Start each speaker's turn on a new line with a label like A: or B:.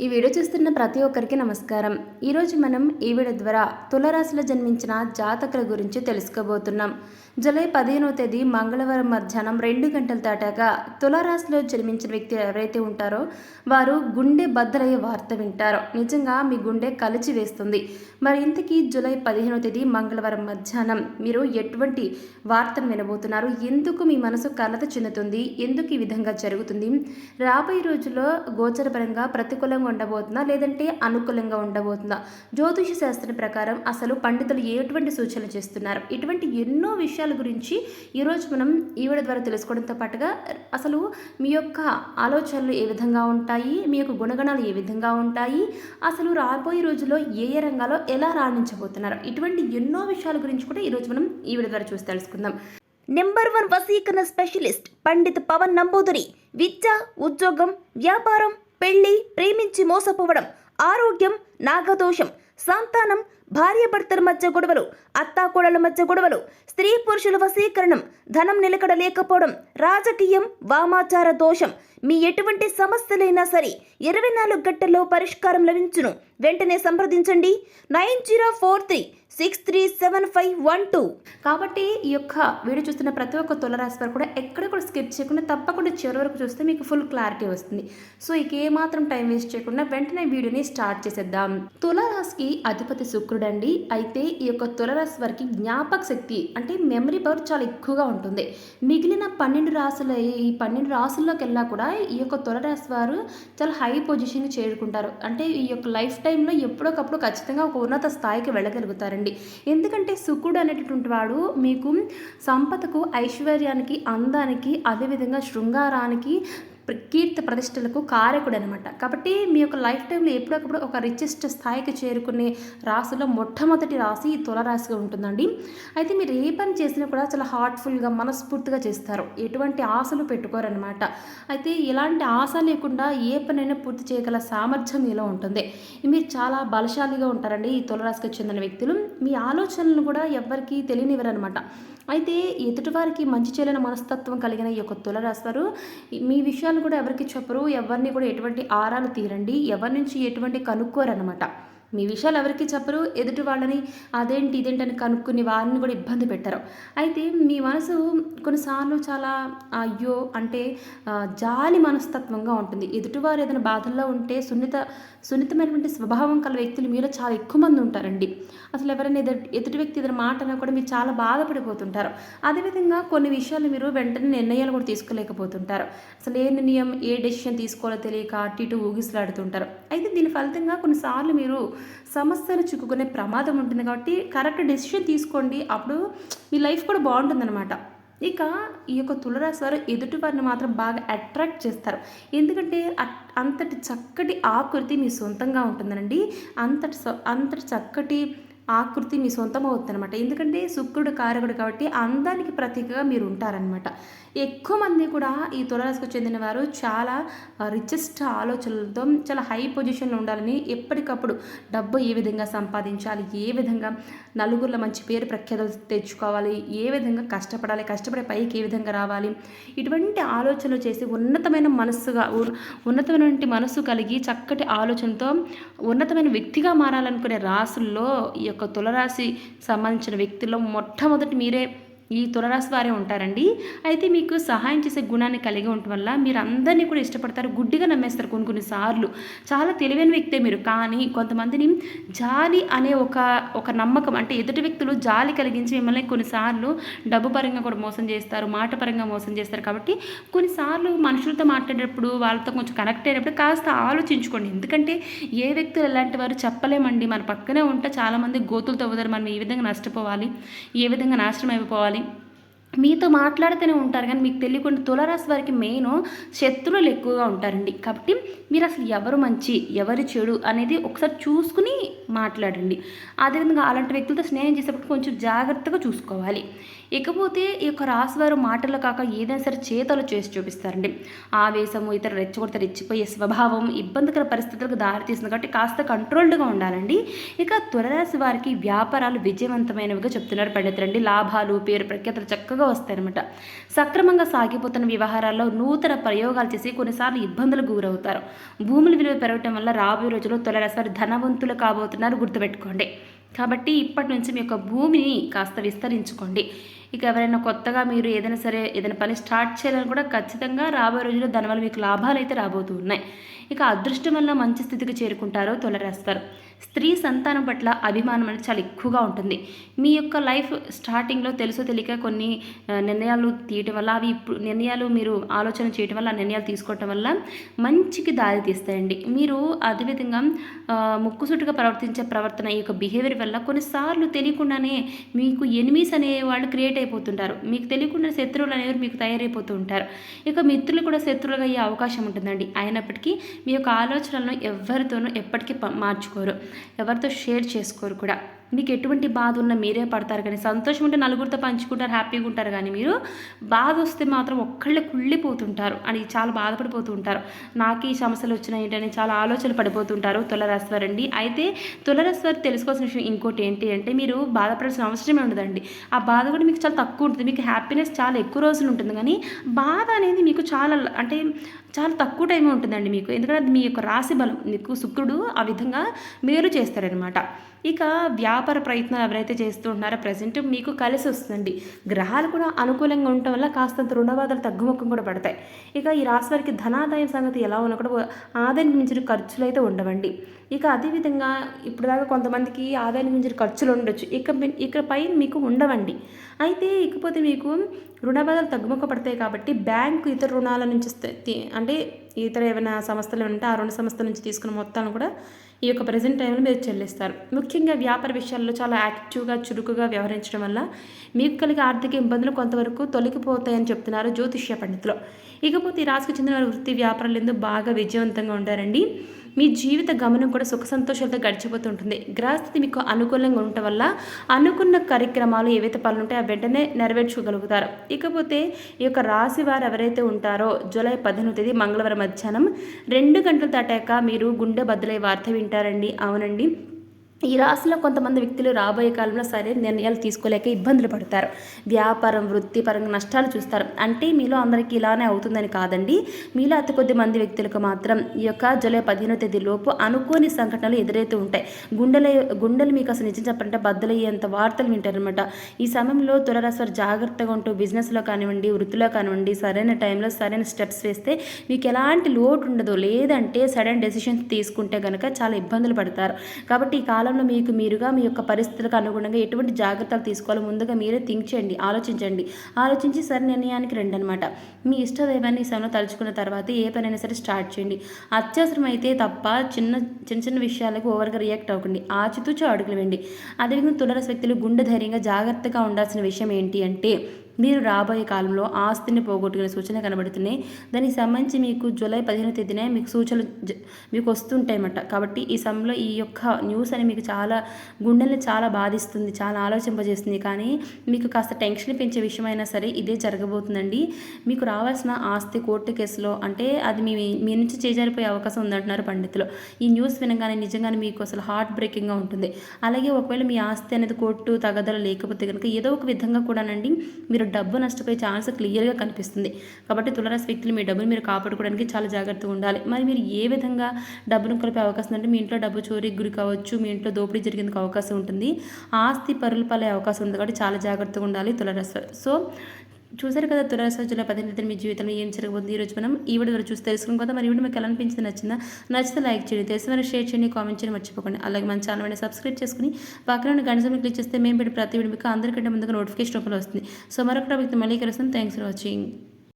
A: ఈ వీడియో చూస్తున్న ప్రతి ఒక్కరికి నమస్కారం. ఈరోజు మనం ఈ వీడియో ద్వారా తులరాశిలో జన్మించిన జాతకుల గురించి తెలుసుకోబోతున్నాం. జూలై పదిహేనవ తేదీ మంగళవారం మధ్యాహ్నం రెండు గంటల దాటాక తులరాశిలో జన్మించిన వ్యక్తి ఎవరైతే ఉంటారో వారు గుండె బద్దలయ్యే వార్త వింటారో. నిజంగా మీ గుండె కలిచి వేస్తుంది. మరి ఇంతకీ జూలై పదిహేనవ తేదీ మంగళవారం మధ్యాహ్నం మీరు ఎటువంటి వార్తను వినబోతున్నారు? ఎందుకు మీ మనసు కలత చెందుతుంది? ఎందుకు ఈ విధంగా జరుగుతుంది? రాబోయే రోజుల్లో గోచరపరంగా ప్రతికూలంగా ఉండబోతుందా లేదంటే అనుకూలంగా ఉండబోతుందా జ్యోతిష శాస్త్రం ప్రకారం అసలు పండితులు ఎటువంటి సూచనలు చేస్తున్నారు? ఇటువంటి ఎన్నో విషయాల గురించి ఈరోజు మనం ఈవిడ ద్వారా తెలుసుకోవడంతో పాటుగా అసలు మీ యొక్క ఆలోచనలు ఏ విధంగా ఉంటాయి? మీ యొక్క గుణగణాలు ఏ విధంగా ఉంటాయి? అసలు రాబోయే రోజుల్లో ఏ ఏ రంగాల్లో ఎలా రాణించబోతున్నారు? ఇటువంటి ఎన్నో విషయాల గురించి కూడా ఈరోజు మనం ఈవిడ ద్వారా చూసి తెలుసుకుందాం.
B: నెంబర్ వన్ వసీకరణ స్పెషలిస్ట్ పండిత్ పవన్ నంబూదురి. విద్య ఉద్యోగం వ్యాపారం పెళ్ళి ప్రేమించి మోసపోవడం ఆరోగ్యం నాగదోషం సంతానం భార్యాభర్తల మధ్య గొడవలు అత్తాకోడల మధ్య గొడవలు స్త్రీ పురుషుల వశీకరణం ధనం నిలకడ లేకపోవడం రాజకీయం వామాచార దోషం. మీ ఎటువంటి సమస్యలైనా సరే ఇరవై నాలుగు గంటల్లో పరిష్కారం లభించును. వెంటనే సంప్రదించండి. Nine zero four three six three seven five one two.
A: కాబట్టి ఈ యొక్క వీడియో చూస్తున్న ప్రతి ఒక్క తులరాశి వారు కూడా ఎక్కడ కూడా స్కిప్ చేయకుండా తప్పకుండా చివరి వరకు చూస్తే మీకు ఫుల్ క్లారిటీ వస్తుంది. సో ఇక ఏమాత్రం టైం వేస్ట్ చేయకుండా వెంటనే వీడియోని స్టార్ట్ చేసేద్దాం. తులరాశికి అధిపతి శుక్రుడు చూడండి. అయితే ఈ యొక్క తులరాశి వారికి జ్ఞాపక శక్తి అంటే మెమరీ పవర్ చాలా ఎక్కువగా ఉంటుంది. మిగిలిన పన్నెండు రాసుల ఈ పన్నెండు రాసుల్లోకి వెళ్ళా కూడా ఈ యొక్క తులరాశి వారు చాలా హై పొజిషన్కి చేరుకుంటారు. అంటే ఈ యొక్క లైఫ్ టైంలో ఎప్పుడొకప్పుడు ఖచ్చితంగా ఒక ఉన్నత స్థాయికి వెళ్ళగలుగుతారండి. ఎందుకంటే శుకుడు అనేటటువంటి వాడు మీకు సంపదకు ఐశ్వర్యానికి అందానికి అదేవిధంగా శృంగారానికి కీర్తి ప్రతిష్టలకు కారకుడు అనమాట కాబట్టి మీ యొక్క లైఫ్ టైంలో ఎప్పుడొకప్పుడు ఒక రిచెస్ట్ స్థాయికి చేరుకునే రాశిలో మొట్టమొదటి రాశి ఈ తులరాశిగా ఉంటుందండి. అయితే మీరు ఏ పని చేసినా కూడా చాలా హార్ట్ఫుల్గా మనస్ఫూర్తిగా చేస్తారు. ఎటువంటి ఆశలు పెట్టుకోరనమాట. అయితే ఇలాంటి ఆశ లేకుండా ఏ పనైనా పూర్తి చేయగల సామర్థ్యం మీలో ఉంటుంది. మీరు చాలా బలశాలిగా ఉంటారండి ఈ తులరాశికి చెందిన వ్యక్తులు. మీ ఆలోచనలను కూడా ఎవ్వరికీ తెలియనివ్వరనమాట. అయితే ఎదుటివారికి మంచి చేయలేని మనస్తత్వం కలిగిన ఈ యొక్క తులరాశి వారు మీ విషయాలు కూడా ఎవరికి చెప్పరు ఎవరిని కూడా ఎటువంటి ఆరాలు తీరండి ఎవరి నుంచి ఎటువంటి కనుక్కోరనమాట మీ విషయాలు ఎవరికి చెప్పరు ఎదుటి వాళ్ళని అదేంటి ఇదేంటి అని కనుక్కుని వారిని కూడా ఇబ్బంది పెట్టరు. అయితే మీ మనసు కొన్నిసార్లు చాలా అయ్యో అంటే జాలి మనస్తత్వంగా ఉంటుంది. ఎదుటివారు ఏదైనా బాధల్లో ఉంటే సున్నిత సున్నితమైనటువంటి స్వభావం కల వ్యక్తులు మీలో చాలా ఎక్కువ మంది ఉంటారండి. అసలు ఎవరైనా ఎదుటి ఎదుటి వ్యక్తి ఏదైనా మాట అన్నా కూడా మీరు చాలా బాధపడిపోతుంటారు. అదేవిధంగా కొన్ని విషయాలు మీరు వెంటనే నిర్ణయాలు కూడా తీసుకోలేకపోతుంటారు. అసలు ఏ నిర్ణయం ఏ డెసిషన్ తీసుకోవాలో తెలియక అటు ఇటు ఊగిసలాడుతుంటారు. అయితే దీని ఫలితంగా కొన్నిసార్లు మీరు సమస్యలు చిక్కుకునే ప్రమాదం ఉంటుంది కాబట్టి కరెక్ట్ డెసిషన్ తీసుకోండి. అప్పుడు మీ లైఫ్ కూడా బాగుంటుందన్నమాట. ఇక ఈ యొక్క తులరాశి వారు ఎదుటి వారిని మాత్రం బాగా అట్రాక్ట్ చేస్తారు. ఎందుకంటే అట్- అంతటి చక్కటి ఆకృతి మీ సొంతంగా ఉంటుందండి అంతటి సొ- అంతటి చక్కటి ఆకృతి మీ సొంతం అవుతుంది అనమాట ఎందుకంటే శుక్రుడు కారకుడు కాబట్టి అందానికి ప్రతీకగా మీరు ఉంటారనమాట ఎక్కువ మంది కూడా ఈ తులరాశికి చెందిన వారు చాలా రిచెస్ట్ ఆలోచనలతో చాలా హై పొజిషన్లో ఉండాలని ఎప్పటికప్పుడు డబ్బు ఏ విధంగా సంపాదించాలి ఏ విధంగా నలుగురిలో మంచి పేరు ప్రఖ్యాతలు తెచ్చుకోవాలి ఏ విధంగా కష్టపడాలి కష్టపడే పైకి ఏ విధంగా రావాలి ఇటువంటి ఆలోచనలు చేసి ఉన్నతమైన మనస్సుగా ఉన్నతమైనటువంటి మనస్సు కలిగి చక్కటి ఆలోచనతో ఉన్నతమైన వ్యక్తిగా మారాలనుకునే రాసుల్లో ఈ యొక్క తులరాశి సంబంధించిన వ్యక్తుల్లో మొట్టమొదటి మీరే ఈ తులరాశి వారే ఉంటారండి. అయితే మీకు సహాయం చేసే గుణాన్ని కలిగి ఉండటం వల్ల మీరు అందరినీ కూడా ఇష్టపడతారు గుడ్డిగా నమ్మేస్తారు కొన్ని కొన్నిసార్లు చాలా తెలివైన వ్యక్తే మీరు. కానీ కొంతమందిని జాలి అనే ఒక ఒక నమ్మకం అంటే ఎదుటి వ్యక్తులు జాలి కలిగించి మిమ్మల్ని కొన్నిసార్లు డబ్బు పరంగా కూడా మోసం చేస్తారు మాట పరంగా మోసం చేస్తారు. కాబట్టి కొన్నిసార్లు మనుషులతో మాట్లాడేటప్పుడు వాళ్ళతో కొంచెం కనెక్ట్ అయినప్పుడు కాస్త ఆలోచించుకోండి. ఎందుకంటే ఏ వ్యక్తులు ఎలాంటి వారు చెప్పలేమండి. మన పక్కనే ఉంటే చాలామంది గోతులు తవ్వుతారు. మనం ఏ విధంగా నష్టపోవాలి? ఏ విధంగా నాశనం అయిపోవాలి? మీతో మాట్లాడుతూనే ఉంటారు కానీ మీకు తెలియకుండా తులరాశి వారికి మెయిన్ శత్రువులు ఎక్కువగా ఉంటారండి. కాబట్టి మీరు అసలు ఎవరు మంచి ఎవరు చెడు అనేది ఒకసారి చూసుకుని మాట్లాడండి. అదేవిధంగా అలాంటి వ్యక్తులతో స్నేహం చేసేటప్పుడు కొంచెం జాగ్రత్తగా చూసుకోవాలి. ఇకపోతే ఈ యొక్క రాశివారు మాటలు కాక ఏదైనా సరే చేతలు చేసి చూపిస్తారండి. ఆవేశము ఇతర రెచ్చగొడితే రెచ్చిపోయే స్వభావం ఇబ్బందికర పరిస్థితులకు దారితీస్తుంది కాబట్టి కాస్త కంట్రోల్డ్గా ఉండాలండి. ఇక తులరాశి వారికి వ్యాపారాలు విజయవంతమైనవిగా చెప్తున్నారు పండితులండి. లాభాలు పేరు ప్రఖ్యాతలు చక్కగా చక్కగా వస్తాయన్నమాట. సక్రమంగా సాగిపోతున్న వ్యవహారాల్లో నూతన ప్రయోగాలు చేసి కొన్నిసార్లు ఇబ్బందులకు గురవుతారు. భూముల విలువ పెరగటం వల్ల రాబోయే రోజుల్లో తొలరసారి ధనవంతులు కాబోతున్నారు గుర్తుపెట్టుకోండి. కాబట్టి ఇప్పటి నుంచి మీ యొక్క భూమిని కాస్త విస్తరించుకోండి. ఇక ఎవరైనా కొత్తగా మీరు ఏదైనా సరే ఏదైనా పని స్టార్ట్ చేయాలని కూడా ఖచ్చితంగా రాబోయే రోజుల్లో దానివల్ల మీకు లాభాలు అయితే రాబోతూ ఉన్నాయి. ఇక అదృష్టం వల్ల మంచి స్థితికి చేరుకుంటారో తొలరేస్తారు స్త్రీ సంతానం పట్ల అభిమానం అనేది చాలా ఎక్కువగా ఉంటుంది. మీ యొక్క లైఫ్ స్టార్టింగ్లో తెలుసో తెలియక కొన్ని నిర్ణయాలు తీయటం వల్ల అవి ఇప్పుడు నిర్ణయాలు మీరు ఆలోచన చేయటం వల్ల ఆ నిర్ణయాలు తీసుకోవటం వల్ల మంచికి దారి తీస్తాయండి. మీరు అదేవిధంగా ఆ, ప్రవర్తించే ప్రవర్తన ఈ యొక్క బిహేవియర్ వల్ల కొన్నిసార్లు తెలియకుండానే మీకు ఎనిమీస్ అనే వాళ్ళు క్రియేట్ అయిపోతుంటారు. మీకు తెలియకుండా శత్రువులు అనేవారు మీకు తయారైపోతూ ఉంటారు. ఇక మిత్రులు కూడా శత్రువులుగా అయ్యే అవకాశం ఉంటుందండి. అయినప్పటికీ మీ యొక్క ఆలోచనలను ఎవరితోనూ ఎప్పటికీ మార్చుకోరు. ఎవరితో షేర్ చేసుకోరు కూడా. మీకు ఎటువంటి బాధ ఉన్నా మీరే పడతారు కానీ సంతోషం ఉంటే నలుగురితో పంచుకుంటారు హ్యాపీగా ఉంటారు కానీ మీరు బాధ వస్తే మాత్రం ఒక్కళ్ళే కుళ్ళిపోతుంటారు అని చాలా బాధపడిపోతూ ఉంటారు నాకు ఈ సమస్యలు వచ్చినాయి ఏంటని చాలా ఆలోచనలు పడిపోతుంటారు. తులరాశివారండి అయితే తులరాశివారు తెలుసుకోవాల్సిన విషయం ఇంకోటి ఏంటి అంటే మీరు బాధపడాల్సిన అవసరమే ఉండదండి. ఆ బాధ కూడా మీకు చాలా తక్కువ ఉంటుంది. మీకు హ్యాపీనెస్ చాలా ఎక్కువ రోజులు ఉంటుంది. కానీ బాధ అనేది మీకు చాలా అంటే చాలా తక్కువ టైం ఉంటుందండి మీకు. ఎందుకంటే అది మీ యొక్క రాశి బలం. మీకు శుక్రుడు ఆ విధంగా మేలు చేస్తారనమాట ఇక వ్యాపార ప్రయత్నాలు ఎవరైతే చేస్తూ ఉన్నారో ప్రజెంట్ మీకు కలిసి వస్తుందండి. గ్రహాలు కూడా అనుకూలంగా ఉండటం వల్ల కాస్తంత రుణబాధలు తగ్గుముఖం కూడా పడతాయి. ఇక ఈ రాశి వారికి ధనాదాయం సంగతి ఎలా ఉన్నా కూడా ఆదాయం మించిన ఖర్చులు అయితే ఉండవండి. ఇక అదేవిధంగా ఇప్పటిదాకా కొంతమందికి ఆదాయం మించిన ఖర్చులు ఉండొచ్చు. ఇక మీ- ఇకపై మీకు ఉండవండి. అయితే ఇకపోతే మీకు రుణబాధలు తగ్గుముఖ పడతాయి కాబట్టి బ్యాంకు ఇతర రుణాల నుంచి అంటే ఇతర ఏమైనా సంస్థలు ఉంటే ఆ రెండు సంస్థల నుంచి తీసుకున్న మొత్తాలను కూడా ఈ యొక్క ప్రజెంట్ టైంలో మీరు చెల్లిస్తారు. ముఖ్యంగా వ్యాపార విషయాల్లో చాలా యాక్టివ్గా చురుకుగా వ్యవహరించడం వల్ల మీకు కలిగే ఆర్థిక ఇబ్బందులు కొంతవరకు తొలగిపోతాయని చెప్తున్నారు జ్యోతిష్య పండితులు. ఇకపోతే ఈ రాశికి చెందిన వారి వృత్తి వ్యాపారాలు ఎందుకు బాగా విజయవంతంగా ఉంటారండి మీ జీవిత గమనం కూడా సుఖ సంతోషాలతో గడిచిపోతుంటుంది. గ్రహస్థితి మీకు అనుకూలంగా ఉండటం వల్ల అనుకున్న కార్యక్రమాలు ఏవైతే పనులు ఉంటాయో అవి వెంటనే నెరవేర్చుకోగలుగుతారు. ఇకపోతే ఈ యొక్క రాశి వారు ఎవరైతే ఉంటారో జూలై పదిహేను తేదీ మంగళవారం మధ్యాహ్నం రెండు గంటలు దాటాక మీరు గుండె బద్దలై వార్త వింటారండి. అవునండి. ఈ రాశిలో కొంతమంది వ్యక్తులు రాబోయే కాలంలో సరైన నిర్ణయాలు తీసుకోలేక ఇబ్బందులు పడతారు. వ్యాపారం వృత్తిపరంగా నష్టాలు చూస్తారు. అంటే మీలో అందరికీ ఇలానే అవుతుందని కాదండి. మీలో అతి కొద్ది మంది వ్యక్తులకు మాత్రం ఈ యొక్క జూలై పదిహేనో తేదీ లోపు అనుకోని సంఘటనలు ఎదురైతే ఉంటాయి. గుండెల గుండెలు మీకు అసలు నిజం చెప్పాలంటే బద్దలయ్యేంత వార్తలు వింటారనమాట ఈ సమయంలో తులరాశి జాగ్రత్తగా ఉంటూ బిజినెస్లో కానివ్వండి వృత్తిలో కానివ్వండి సరైన టైంలో సరైన స్టెప్స్ వేస్తే మీకు ఎలాంటి లోటు ఉండదు. లేదంటే సడన్ డెసిషన్స్ తీసుకుంటే కనుక చాలా ఇబ్బందులు పడతారు. కాబట్టి ఈ కాలంలో మీకు మీరుగా మీ యొక్క పరిస్థితులకు అనుగుణంగా ఎటువంటి జాగ్రత్తలు తీసుకోవాలో ముందుగా మీరే థింక్ చేయండి ఆలోచించండి. ఆలోచించి సరి నిర్ణయానికి రండి అనమాట మీ ఇష్టదైవాన్ని ఈ సమయంలో తలుచుకున్న తర్వాత ఏ పనైనా సరే స్టార్ట్ చేయండి. అత్యవసరమైతే తప్ప చిన్న చిన్న చిన్న విషయాలకు ఓవర్గా రియాక్ట్ అవ్వకండి. ఆచితూచి అడుగులు వెండి అదేవిధంగా తులరస్ వ్యక్తులు గుండె ధైర్యంగా జాగ్రత్తగా ఉండాల్సిన విషయం ఏంటి అంటే మీరు రాబోయే కాలంలో ఆస్తిని పోగొట్టుకునే సూచన కనబడుతున్నాయి. దానికి సంబంధించి మీకు జూలై పదిహేను తేదీనే మీకు సూచనలు మీకు వస్తుంటాయన్నమాట. కాబట్టి ఈ సమయంలో ఈ యొక్క న్యూస్ అని మీకు చాలా గుండెల్ని చాలా బాధిస్తుంది చాలా ఆలోచింపజేస్తుంది. కానీ మీకు కాస్త టెన్షన్ పెంచే విషయమైనా సరే ఇదే జరగబోతుందండి. మీకు రావాల్సిన ఆస్తి కోర్టు కేసులో అంటే అది మీ మీ నుంచి చేజారిపోయే అవకాశం ఉందంటున్నారు పండితులు. ఈ న్యూస్ వినగానే నిజంగానే మీకు అసలు హార్ట్ బ్రేకింగ్గా ఉంటుంది. అలాగే ఒకవేళ మీ ఆస్తి అనేది కోర్టు తగదల లేకపోతే కనుక ఏదో ఒక విధంగా కూడానండి మీరు డబ్బు నష్టపోయే ఛాన్స్ క్లియర్గా కనిపిస్తుంది. కాబట్టి తులరాశి వ్యక్తులు మీ డబ్బును మీరు కాపాడుకోవడానికి చాలా జాగ్రత్తగా ఉండాలి. మరి మీరు ఏ విధంగా డబ్బును కలిపే అవకాశం అంటే మీ ఇంట్లో డబ్బు చోరీ గురి కావచ్చు మీ ఇంట్లో దోపిడీ జరిగేందుకు అవకాశం ఉంటుంది. ఆస్తి పరులు పలే అవకాశం ఉంది కాబట్టి చాలా జాగ్రత్తగా ఉండాలి తులరాశి సో చూసారు కదా తులరాశి జూలై పదిహేను మీ జీవితంలో ఏం జరగబోతుంది? ఈ రోజు మనం ఈ వీడియో ద్వారా చూసి తెలుసుకున్న కదా. మరి వీడియో మీకు ఎలా అనిపించింది నచ్చిందా? నచ్చితే లైక్ చేయండి తెలిసిన వారికి షేర్ చేయండి కామెంట్ చేయండి మర్చిపోకండి. అలాగే మన ఛానల్ వెంటనే సబ్స్క్రైబ్ చేసుకుని పక్కన ఉన్న గంట సమయం క్లిక్ చేస్తే మేము పెట్టి ప్రతి వీడియో మీకు అందరికంటే ముందుగా నోటిఫికేషన్ రూపంలో వస్తుంది. సో మరొక టాపిక్ మళ్ళీ కలుస్తాం. Thanks for watching.